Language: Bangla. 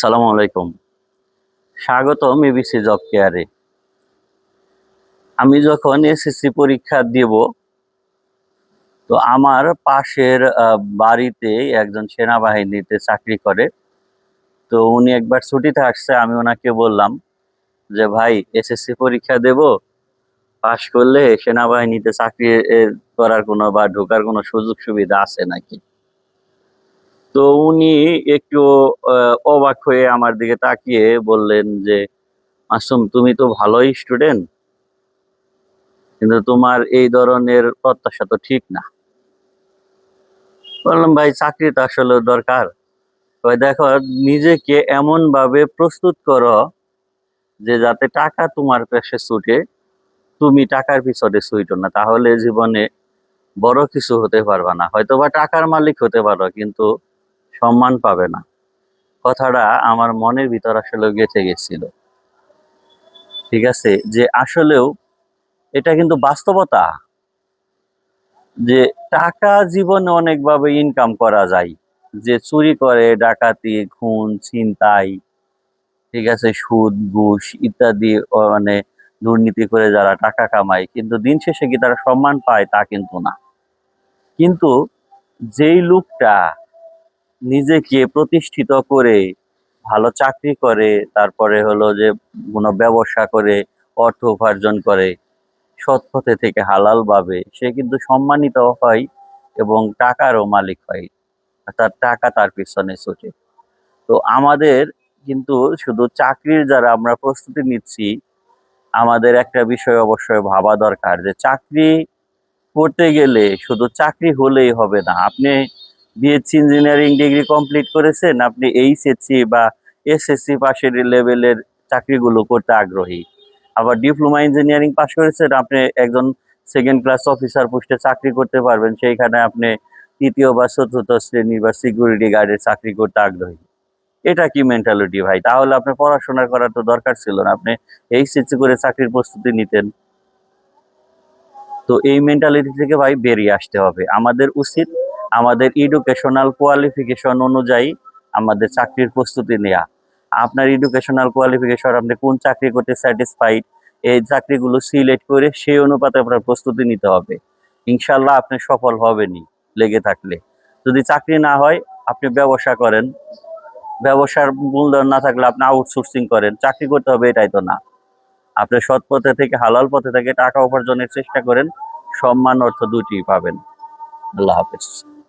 আসসালামু আলাইকুম। স্বাগতম এবিসি জব কেয়ারে। আমি যখন এসএসসি পরীক্ষা দেব, তো আমার পাশের বাড়িতে একজন সেনাবাহিনীতে চাকরি করে। তো উনি একবার ছুটিতে আসছে, আমি ওনাকে বললাম যে, ভাই, এসএসসি পরীক্ষা দেব, পাশ করলে সেনাবাহিনীতে চাকরি করার কোনো বা ঢোকার কোনো সুযোগ সুবিধা আছে নাকি? তো উনি একটু অবাক হয়ে আমার দিকে তাকিয়ে বললেন যে, মাসুম, তুমি তো ভালোই স্টুডেন্ট কিন্তু তোমার এই ধরনের প্রত্যাশা তো ঠিক না। বললাম, ভাই, চাকরি তো আসলে দরকার। দেখো, নিজেকে এমন ভাবে প্রস্তুত করো যে, যাতে টাকা তোমার পেশে ছুটে, তুমি টাকার পিছনে ছুটো না। তাহলে জীবনে বড় কিছু হতে পারবে না। হয়তো বা টাকার মালিক হতে পারো, কিন্তু সম্মান পাবে না। কথাটা আমার মনের ভিতর আসলে গেঁথে গেছিল। ঠিক আছে? যে আসলেও এটা কিন্তু বাস্তবতা। যে টাকা জীবনে অনেকভাবে ইনকাম করা যায়। যে চুরি করে, ডাকাতি, খুন, ছিনতাই, ঠিক আছে? সুদ, ঘুষ ইত্যাদি মানে দুর্নীতি করে যারা টাকা কামায়, কিন্তু দিন শেষে কি তারা সম্মান পায় তা কিন্তু না। কিন্তু যেই লোকটা নিজেকে প্রতিষ্ঠিত করে, ভালো চাকরি করে, তারপরে হলো যে কোনো ব্যবসা করে, অর্থ উপার্জন করে, সৎ পথে থেকে হালাল ভাবে, সে কিন্তু সম্মানিত হয় এবং টাকারও মালিক হয়। তার টাকা তার পিছনে ছুটে। তো আমাদের কিন্তু শুধু চাকরির যারা আমরা প্রস্তুতি নিচ্ছি, আমাদের একটা বিষয় অবশ্যই ভাবা দরকার যে চাকরি করতে গেলে শুধু চাকরি হলেই হবে না। আপনি বিএসসি ইঞ্জিনিয়ারিং ডিগ্রি কমপ্লিট করেছেন, আপনি এইচএসসি বা এসএসসি পাশের লেভেলের চাকরিগুলো করতে আগ্রহী। আবার ডিপ্লোমা ইঞ্জিনিয়ারিং পাশ করেছেন, আপনি একজন সেকেন্ড ক্লাস অফিসার পোস্টে চাকরি করতে পারবেন, সেইখানে আপনি তৃতীয় বা চতুর্থ শ্রেণি বা সিকিউরিটি গার্ডের চাকরি করতে আগ্রহী। এটা কি মেন্টালিটি ভাই? তাহলে আপনি পড়াশোনা করার তো দরকার ছিল না, আপনি এইচএসসি করে চাকরির প্রস্তুতি নিতেন। তো এই মেন্টালিটি থেকে ভাই বেরিয়ে আসতে হবে। আমাদের উচিত আমাদের এডুকেশনাল কোয়ালিফিকেশন অনুযায়ী আমাদের চাকরির প্রস্তুতি নেওয়া আপনার এডুকেশনাল কোয়ালিফিকেশন আপনি কোন চাকরি করতে স্যাটিসফাইড এই চাকরিগুলো সিলেক্ট করে সেই অনুপাতে আপনার প্রস্তুতি নিতে হবে। ইনশাল্লাহ আপনি সফল হবেনি লেগে থাকলে। যদি চাকরি না হয়, আপনি ব্যবসা করেন। ব্যবসার মূলধন না থাকলে আপনি আউটসোর্সিং করেন। চাকরি করতে হবে এটাই তো না। আপনি সৎ পথে থেকে, হালাল পথে থেকে টাকা উপার্জনের চেষ্টা করেন। সম্মান অর্থ দুটি পাবেন। আল্লাহ হাফেজ।